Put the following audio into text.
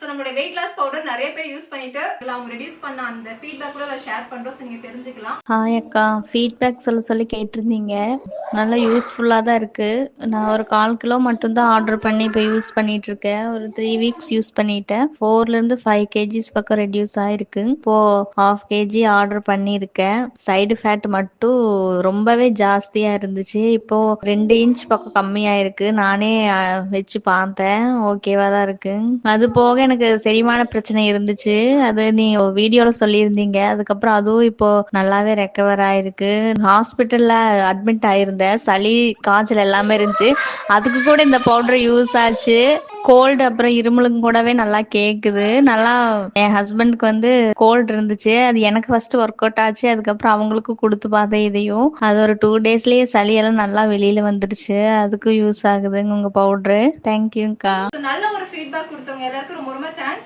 So நம்மளுடைய weight loss powder நிறைய பேர் யூஸ் பண்ணிட்டு அவங்க ரெடியூஸ் பண்ண அந்த ஃபீட்பேக் கூட ஷேர் பண்றோம். ஸோ நீங்க தெரிஞ்சுக்கலாம். ஹாய் அக்கா. ஃபீட்பேக் சொல்ல சொல்லி கேட்டிருந்தீங்க. நல்லா யூஸ்ஃபுல்லாக தான் இருக்குது நான் ஒரு கால் கிலோ மட்டும்தான் ஆர்டர் பண்ணி இப்போ யூஸ் பண்ணிட்டு இருக்கேன். ஒரு த்ரீ வீக்ஸ் யூஸ் பண்ணிட்டேன். ஃபோர்லேருந்து ஃபைவ் கேஜிஸ் பக்கம் ரெடியூஸ் ஆயிருக்கு. இப்போ ஹாஃப் கேஜி ஆர்டர் பண்ணியிருக்கேன். சைடு ஃபேட் மட்டும் ரொம்பவே ஜாஸ்தியாக இருந்துச்சு. இப்போ ரெண்டு இன்ச் பக்கம் கம்மியாயிருக்கு. நானே வச்சு பார்த்தேன். ஓகேவா தான் இருக்கு. அது போக எனக்கு செரிமான பிரச்சனை இருந்துச்சு. அது நீ வீடியோல சொல்லியிருந்தீங்க. அதுக்கப்புறம் அதுவும் இப்போ நல்லாவே ரெக்கவர் ஆயிருக்கு. ஹாஸ்பிட்டல்ல அட்மிட் ஆயிருந்தேன். சளி காய்ச்சல் எல்லாமே இருந்துச்சு. அதுக்கு கூட இந்த பவுடர் யூஸ் ஆச்சு. கோல்டு அப்புறம் இருமலுக்கும் கூடவே நல்லா கேக்குது. நல்லா என் ஹஸ்பண்டுக்கு வந்து கோல்டு இருந்துச்சு. அது எனக்கு ஃபர்ஸ்ட் ஒர்க் அவுட் ஆச்சு. அதுக்கப்புறம் அவங்களுக்கும் கொடுத்து பார்த்தேன் இதையும். அது ஒரு டூ டேஸ்லயே சளி எல்லாம் நல்லா வெளியில வந்துடுச்சு. அதுக்கும் யூஸ் ஆகுதுங்க உங்க பவுடரு தேங்க்யூங்கக்கா நல்ல ஒரு ஃபீட்பேக் கொடுத்தவங்க எல்லாருக்கும் ரொம்ப ரொம்ப தேங்க்ஸ்